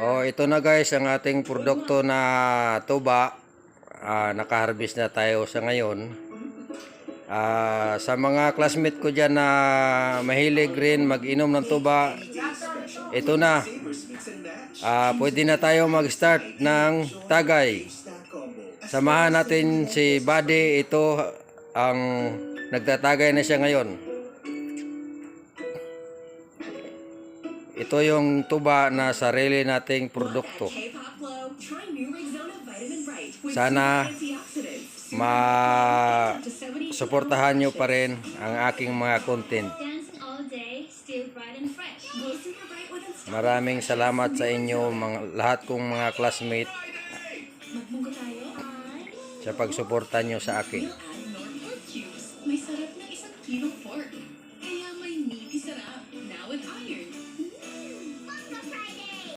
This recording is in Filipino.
Oh, ito na guys ang ating produkto na tuba. Ah, naka-harvest na tayo sa ngayon. Ah, sa mga classmate ko diyan na mahilig rin mag-inom ng tuba, ito na. Ah, pwede na tayo mag-start ng tagay. Samahan natin si Buddy. Ito ang nagtatagay na siya ngayon. Ito yung tuba na sarili nating produkto. Sana ma suportahan nyo pa rin ang aking mga content. Maraming salamat sa inyo mga, lahat kong mga classmate sa pagsuporta nyo sa akin. May sarap ng isang kilo pork.